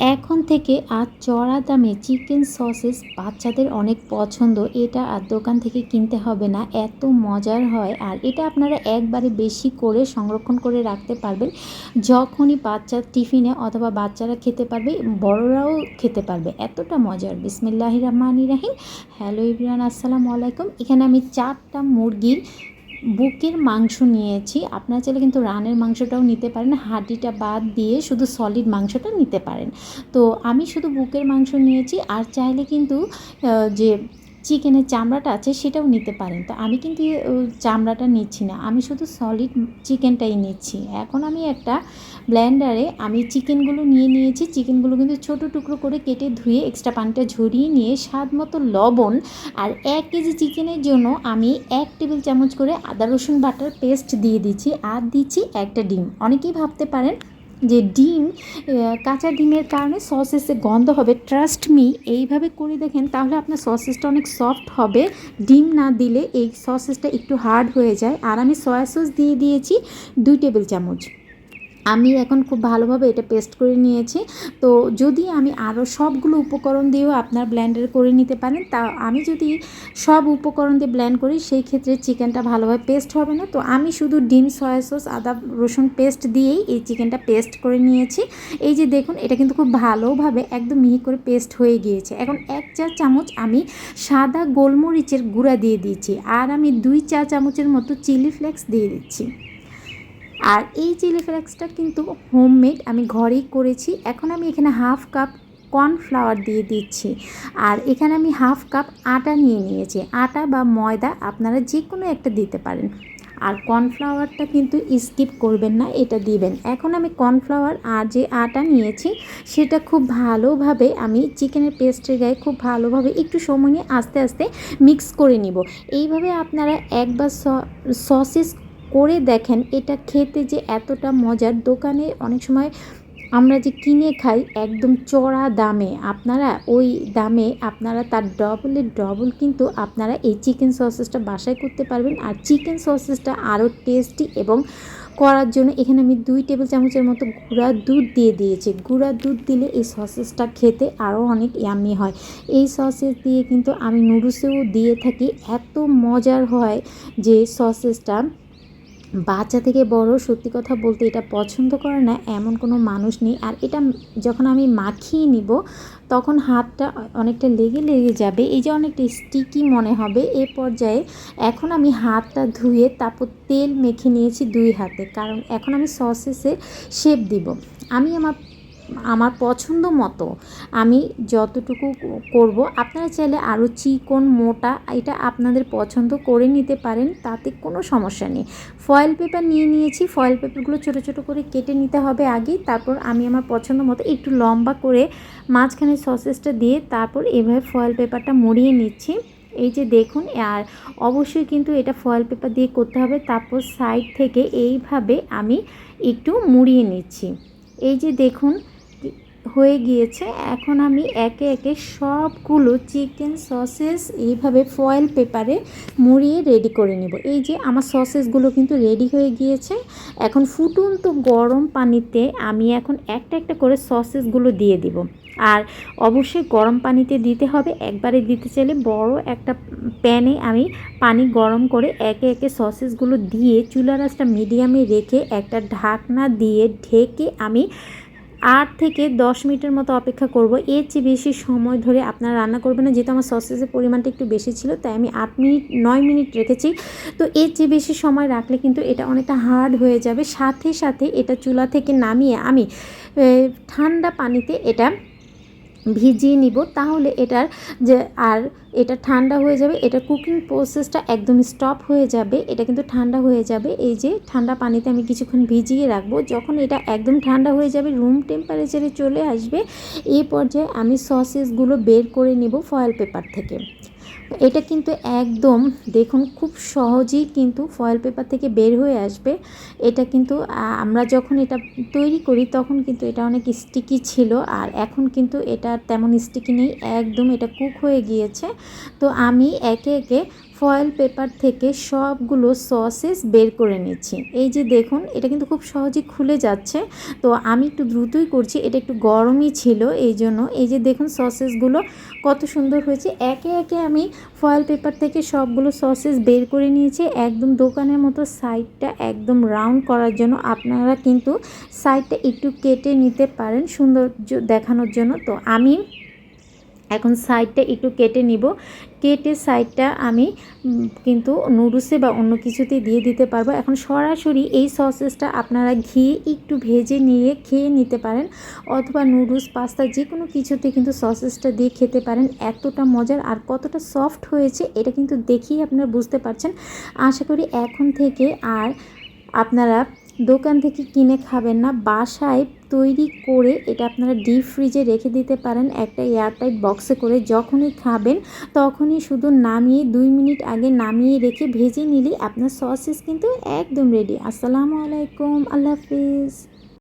এখন থেকে আর চড়া দামে চিকেন সসেস বাচ্চাদের অনেক পছন্দ। এটা আর দোকান থেকে কিনতে হবে না। এত মজার হয়। আর এটা আপনারা একবারে বেশি করে সংরক্ষণ করে রাখতে পারবেন যখনই বাচ্চার টিফিনে অথবা বাচ্চারা খেতে পারবে, বড়রাও খেতে পারবে। এতটা মজার। বিসমিল্লাহ রহমান রাহিম। হ্যালো ইবরান, আসসালামু আলাইকুম। এখানে আমি চারটা মুরগির বুকের মাংস নিয়েছি। আপনার চাইলে কিন্তু রানের মাংসটাও নিতে পারেন। হাড্ডিটা বাদ দিয়ে শুধু সলিড মাংসটা নিতে পারেন। তো আমি শুধু বুকের মাংস নিয়েছি। আর চাইলে কিন্তু যে চিকেনের চামড়াটা আছে সেটাও নিতে পারেন। তো আমি কিন্তু চামড়াটা নিচ্ছি না। আমি শুধু সলিড চিকেনটাই নিচ্ছি। এখন আমি একটা ব্লেন্ডারে আমি চিকেনগুলো নিয়ে নিয়েছি। চিকেনগুলো কিন্তু ছোট টুকরো করে কেটে ধুয়ে এক্সট্রা পানিটা ঝরিয়ে নিয়ে স্বাদ মতো লবণ আর এক কেজি চিকেনের জন্য আমি এক টেবিল চামচ করে আদা রসুন বাটার পেস্ট দিয়ে দিচ্ছি। আর দিচ্ছি একটা ডিম। অনেকেই ভাবতে পারেন যে ডিম কাঁচা ডিমের কারণে সসেসে গন্ধ হবে। ট্রাস্ট মি এইভাবে করে দেখেন তাহলে আপনার সসেসটা অনেক সফট হবে। ডিম না দিলে এই সসেসটা একটু হার্ড হয়ে যায়। আর আমি সয়া সস দিয়ে দিয়েছি দুই টেবিল চামচ। আমি এখন খুব ভালোভাবে এটা পেস্ট করে নিয়েছি। তো যদি আমি আরও সবগুলো উপকরণ দিয়েও আপনার ব্ল্যান্ডার করে নিতে পারেন, তা আমি যদি সব উপকরণ দিয়ে ব্ল্যান্ড করি, সেই ক্ষেত্রে চিকেনটা ভালোভাবে পেস্ট হবে না। তো আমি শুধু ডিম সয়া সস আদা, রসুন পেস্ট দিয়েই এই চিকেনটা পেস্ট করে নিয়েছি। এই যে দেখুন, এটা কিন্তু খুব ভালোভাবে একদম মিহি করে পেস্ট হয়ে গিয়েছে। এখন এক চা চামচ আমি সাদা গোলমরিচের গুঁড়া দিয়ে দিয়েছি। আর আমি দুই চা চামচের মতো চিলি ফ্লেক্স দিয়ে দিচ্ছি। আর এই চিলি ফ্লেক্সটা কিন্তু হোমমেড আমি ঘরেই করেছি। এখন আমি এখানে হাফ কাপ কর্নফ্লাওয়ার দিয়ে দিচ্ছি। আর এখানে আমি হাফ কাপ আটা নিয়ে নিয়েছি। আটা বা ময়দা আপনারা যে কোনো একটা দিতে পারেন। আর কর্নফ্লাওয়ারটা কিন্তু স্কিপ করবেন না, এটা দিবেন। এখন আমি কর্নফ্লাওয়ার আর যে আটা নিয়েছি, সেটা খুব ভালোভাবে আমি চিকেনের পেস্টের গায়ে খুব ভালোভাবে একটু সময় নিয়ে আস্তে আস্তে মিক্স করে নিব। এইভাবে আপনারা একবার সসেস করে দেখেন এটা খেতে যে এতটা মজার। দোকানে অনেক সময় আমরা যে কিনে খাই একদম চড়া দামে, আপনারা ওই দামে আপনারা তার ডবলের ডবল কিন্তু আপনারা এই চিকেন সসেসটা বাসায় করতে পারবেন। আর চিকেন সসেসটা আরও টেস্টি এবং করার জন্য এখানে আমি দুই টেবিল চামচের মতো গুঁড়া দুধ দিয়ে দিয়েছি। গুঁড়া দুধ দিলে এই সসেসটা খেতে আরও অনেক ইয়ামি হয়। এই সসেস দিয়ে কিন্তু আমি নুডলসেও দিয়ে থাকি। এত মজার হয় যে সসেসটা বাচ্চা থেকে বড়, সত্যি কথা বলতে এটা পছন্দ করে না এমন কোনো মানুষ নেই। আর এটা যখন আমি মাখিয়ে নিব, তখন হাতটা অনেকটা লেগে লেগে যাবে। এই যে অনেকটা স্টিকি মনে হবে। এ পর্যায়ে এখন আমি হাতটা ধুয়ে তারপর তেল মেখে নিয়েছি দুই হাতে। কারণ এখন আমি সসেসে শেপ দিব। আমি আমার আমার পছন্দ মতো আমি যতটুকু করব, আপনারা চাইলে আরও চিকন, মোটা, এটা আপনাদের পছন্দ করে নিতে পারেন, তাতে কোনো সমস্যা নেই। ফয়েল পেপার নিয়ে নিয়েছি, ফয়েল পেপারগুলো ছোটো ছোটো করে কেটে নিতে হবে আগে, তারপর আমি আমার পছন্দ মতো একটু লম্বা করে মাঝখানে সসেসটা দিয়ে তারপর এভাবে ফয়েল পেপারটা মুড়িয়ে নিচ্ছি। এই যে দেখুন, আর অবশ্যই কিন্তু এটা ফয়েল পেপার দিয়ে করতে হবে, তারপর সাইড থেকে এইভাবে আমি একটু মুড়িয়ে নিচ্ছি। এই যে দেখুন হয়ে গিয়েছে। এখন আমি একে একে সবগুলো চিকেন সসেস এইভাবে ফয়েল পেপারে মুড়িয়ে রেডি করে নেব। এই যে আমার সসেসগুলো কিন্তু রেডি হয়ে গিয়েছে। এখন ফুটন্ত গরম পানিতে আমি এখন একটা একটা করে সসেসগুলো দিয়ে দিব। আর অবশ্যই গরম পানিতে দিতে হবে। একবারে দিতে চাইলে বড় একটা প্যানে আমি পানি গরম করে একে একে সসেসগুলো দিয়ে চুলা রাসটা মিডিয়ামে রেখে একটা ঢাকনা দিয়ে ঢেকে আমি আট থেকে দশ মিনিটের মতো অপেক্ষা করব। এর চেয়ে বেশি সময় ধরে আপনারা রান্না করবেন না। যেহেতু আমার সসেসের পরিমাণটা একটু বেশি ছিল, তাই আমি আট মিনিট, নয় মিনিট রেখেছি। তো এর চেয়ে বেশি সময় রাখলে কিন্তু এটা অনেকটা হার্ড হয়ে যাবে। সাথে সাথে এটা চুলা থেকে নামিয়ে আমি ঠান্ডা পানিতে এটা ভিজিয়ে নিব, তাহলে এটার যে আর এটা ঠান্ডা হয়ে যাবে, এটা কুকিং প্রসেসটা একদম স্টপ হয়ে যাবে, এটা কিন্তু ঠান্ডা হয়ে যাবে। এই যে ঠান্ডা পানিতে আমি কিছুক্ষণ ভিজিয়ে রাখব, যখন এটা একদম ঠান্ডা হয়ে যাবে রুম টেম্পারেচারে চলে আসবে, এই পর্যায়ে আমি সসেসগুলো বের করে নিব ফয়েল পেপার থেকে। এটা কিন্তু একদম, দেখুন, খুব সহজেই কিন্তু ফয়েল পেপার থেকে বের হয়ে আসবে। এটা কিন্তু আমরা যখন এটা তৈরি করি, তখন কিন্তু এটা অনেক স্টিকি ছিল। আর এখন কিন্তু এটা তেমন স্টিকি নেই, একদম এটা কুক হয়ে গিয়েছে। তো আমি একে একে ফয়েল পেপার থেকে সবগুলো সসেস বের করে নিচ্ছি। এই যে দেখুন, এটা কিন্তু খুব সহজে খুলে যাচ্ছে। তো আমি একটু দ্রুতই করছি, এটা একটু গরমই ছিল, এই জন্য। এই যে দেখুন সসেসগুলো কত সুন্দর হয়েছে। একে একে আমি ফয়েল পেপার থেকে সবগুলো সসেস বের করে নিয়েছি। একদম দোকানের মতো সাইডটা একদম রাউন্ড করার জন্য। আপনারা কিন্তু সাইডটা একটু কেটে নিতে পারেন সৌন্দর্য দেখানোর জন্য। তো আমি এখন সাইডটা একটু কেটে নিব। কেটে সাইডটা আমি কিন্তু নুডলসে বা অন্য কিছুতে দিয়ে দিতে পারব। এখন সরাসরি এই সসেসটা আপনারা ঘি একটু ভেজে নিয়ে খেয়ে নিতে পারেন অথবা নুডলস, পাস্তা যে কোনো কিছুতে কিন্তু সসেসটা দিয়ে খেতে পারেন। এতটা মজার আর কতটা সফট হয়েছে এটা কিন্তু দেখেই আপনারা বুঝতে পারছেন। আশা করি এখন থেকে আর আপনারা দোকান থেকে কিনে খাবেন না। বাসায় তৈরি করে এটা আপনারা ডিপ ফ্রিজে রেখে দিতে পারেন। একটা এয়ারটাইট বক্সে করে যখনই খাবেন, তখনই শুধু নামিয়ে দুই মিনিট আগে নামিয়ে রেখে ভেজে নিলে আপনার সসেস কিন্তু একদম রেডি আসসালামু আলাইকুম, আল্লাহ হাফিজ।